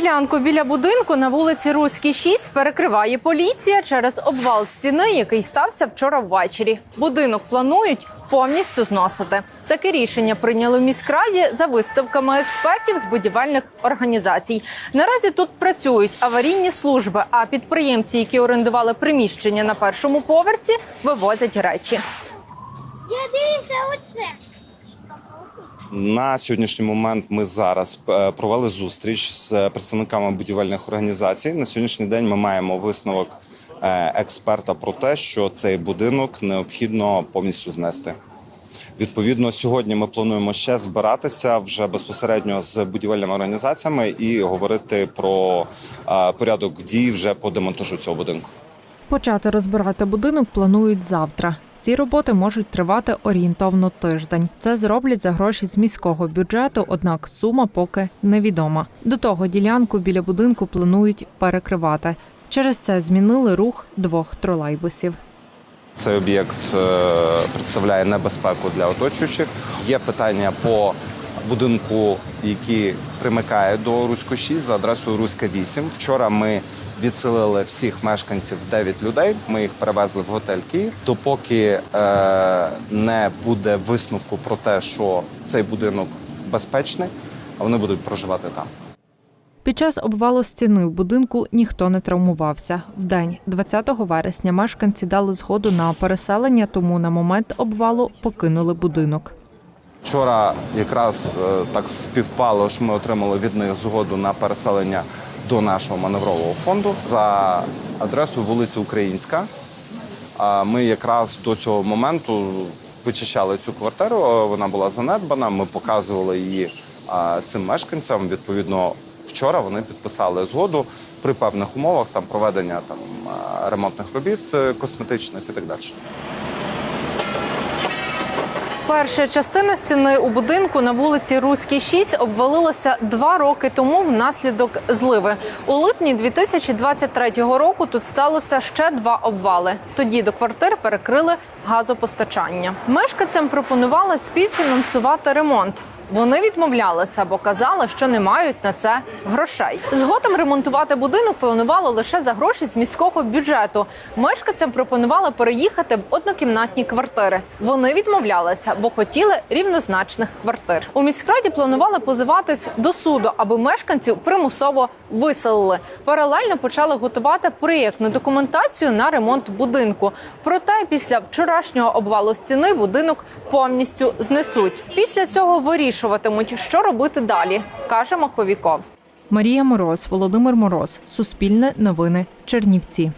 Ділянку біля будинку на вулиці Руській 6 перекриває поліція через обвал стіни, який стався вчора ввечері. Будинок планують повністю зносити. Таке рішення прийняли в міськраді за виставками експертів з будівельних організацій. Наразі тут працюють аварійні служби, а підприємці, які орендували приміщення на першому поверсі, вивозять речі. Я дивіться оце. На сьогоднішній момент ми зараз е, провели зустріч з представниками будівельних організацій. На сьогоднішній день ми маємо висновок е, експерта про те, що цей будинок необхідно повністю знести. Відповідно, сьогодні ми плануємо ще збиратися вже безпосередньо з будівельними організаціями і говорити про е, порядок дій вже по демонтажу цього будинку. Почати розбирати будинок планують завтра. Ці роботи можуть тривати орієнтовно тиждень. Це зроблять за гроші з міського бюджету, однак сума поки невідома. До того ділянку біля будинку планують перекривати. Через це змінили рух двох тролейбусів. Цей об'єкт е, представляє небезпеку для оточуючих. Є питання по будинку, який примикає до Русько 6 за адресою Руська 8. Вчора ми відселили всіх мешканців 9 людей. Ми їх перевезли в готель Київ. Допоки е, не буде висновку про те, що цей будинок безпечний, вони будуть проживати там. Під час обвалу стіни в будинку ніхто не травмувався. Вдень, 20 вересня, мешканці дали згоду на переселення, тому на момент обвалу покинули будинок. Вчора якраз е, так співпало, що ми отримали від них згоду на переселення до нашого маневрового фонду за адресою вулиця Українська. Ми якраз до цього моменту вичищали цю квартиру. е, Вона була занедбана. Ми показували її цим мешканцям. Відповідно, вчора вони підписали згоду при певних умовах там проведення там ремонтних робіт е, косметичних і так далі. Перша частина стіни у будинку на вулиці Руській 6 обвалилася два роки тому внаслідок зливи. У липні 2023 року тут сталося ще два обвали. Тоді до квартир перекрили газопостачання. Мешканцям пропонували співфінансувати ремонт. Вони відмовлялися, бо казали, що не мають на це грошей. Згодом ремонтувати будинок планували лише за гроші з міського бюджету. Мешканцям пропонували переїхати в однокімнатні квартири. Вони відмовлялися, бо хотіли рівнозначних квартир. У міськраді планували позиватись до суду, аби мешканців примусово виселили. Паралельно почали готувати проєктну документацію на ремонт будинку. Проте після вчорашнього обвалу стіни будинок повністю знесуть. Після цього вирішуватимуть, що робити далі, каже Маховіков. Марія Мороз, Володимир Мороз, Суспільне новини, Чернівці.